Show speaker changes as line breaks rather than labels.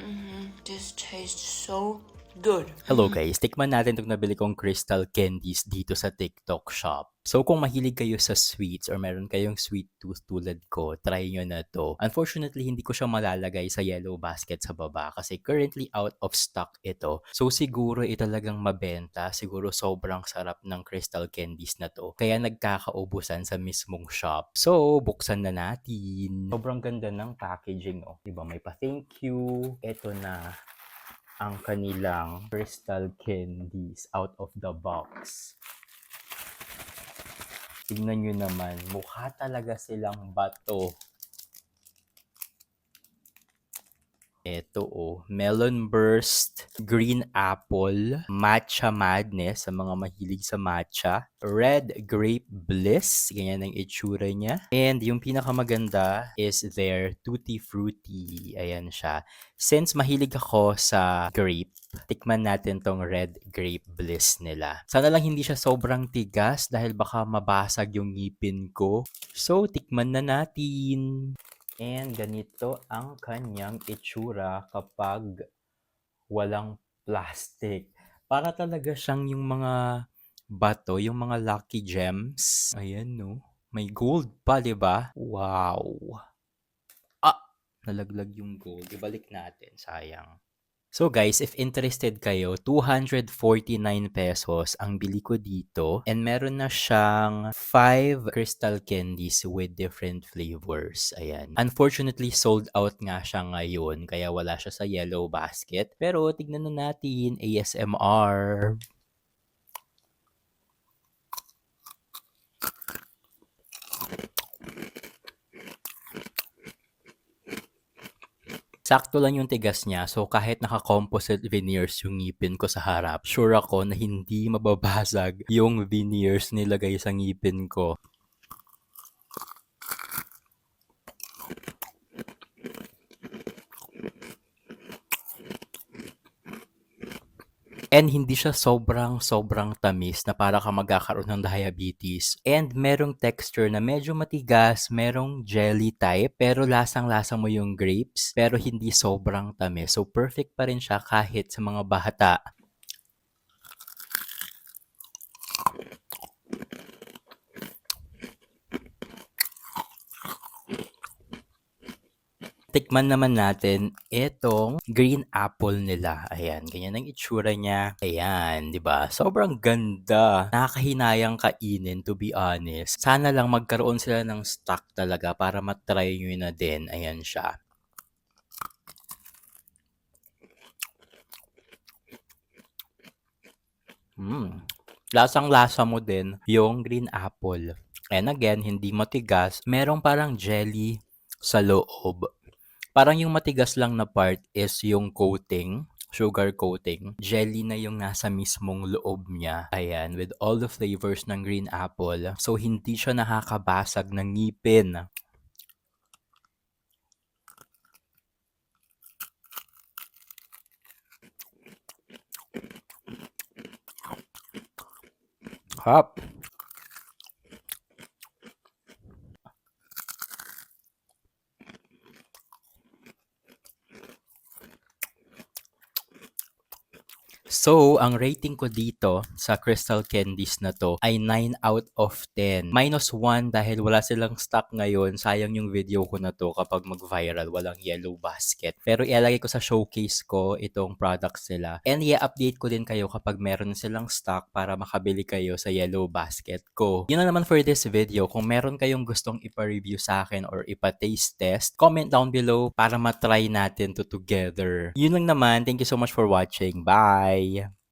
hmm This tastes so good.
Hello guys, tikman natin itong nabili kong crystal candies dito sa TikTok shop. So kung mahilig kayo sa sweets or meron kayong sweet tooth tulad ko, try nyo na to. Unfortunately, hindi ko siya malalagay sa yellow basket sa baba kasi currently out of stock ito. So siguro ito talagang mabenta. Siguro sobrang sarap ng crystal candies na to. Kaya nagkakaubusan sa mismong shop. So buksan na natin. Sobrang ganda ng packaging oh. Diba may pa thank you. Ito na ang kanilang crystal candies out of the box. Tingnan nyo naman, mukha talaga silang bato. Ito oh, Melon Burst, Green Apple, Matcha Madness sa mga mahilig sa matcha, Red Grape Bliss, ganyan ang itsura niya. And yung pinakamaganda is their Tutti Frutti. Ayan siya. Since mahilig ako sa grape, tikman natin tong Red Grape Bliss nila. Sana lang hindi siya sobrang tigas dahil baka mabasag yung ngipin ko. So, tikman na natin. And ganito ang kanyang itsura kapag walang plastic. Para talaga siyang yung mga bato, yung mga lucky gems. Ayan no. May gold pa, di ba? Wow. Ah! Nalaglag yung gold. Ibalik natin. Sayang. So guys, if interested kayo, 249 pesos ang bili ko dito. And meron na siyang 5 crystal candies with different flavors. Ayan. Unfortunately, sold out nga siya ngayon. Kaya wala siya sa yellow basket. Pero tignan na natin. ASMR. Sakto lang yung tigas niya, so kahit naka-composite veneers yung ngipin ko sa harap, sure ako na hindi mababasag yung veneers nilagay sa ngipin ko. And hindi siya sobrang sobrang tamis na para ka magkakaroon ng diabetes. And merong texture na medyo matigas, merong jelly type, pero lasang-lasa mo yung grapes, pero hindi sobrang tamis. So perfect pa rin siya kahit sa mga bata. Tikman naman natin itong green apple nila. Ayan, ganyan ang itsura niya. Ayan, 'di ba? Sobrang ganda. Nakakahinayang kainin to be honest. Sana lang magkaroon sila ng stock talaga para matry nyo na din. Ayan siya. Mm. Lasang-lasa mo din yung green apple. And again, hindi matigas. Merong parang jelly sa loob. Parang yung matigas lang na part is yung coating, sugar coating. Jelly na yung nasa mismong loob niya. Ayan, with all the flavors ng green apple. So, hindi siya nakakabasag ng ngipin. Hap. So, ang rating ko dito sa crystal candies na to ay 9 out of 10. Minus 1 dahil wala silang stock ngayon. Sayang yung video ko na to kapag mag-viral, walang yellow basket. Pero ilalagay ko sa showcase ko itong products nila. And i-update ko din kayo kapag meron silang stock para makabili kayo sa yellow basket ko. Yun na naman for this video. Kung meron kayong gustong ipa-review sa akin or ipa-taste test, comment down below para matry natin to together. Yun lang naman. Thank you so much for watching. Bye! thì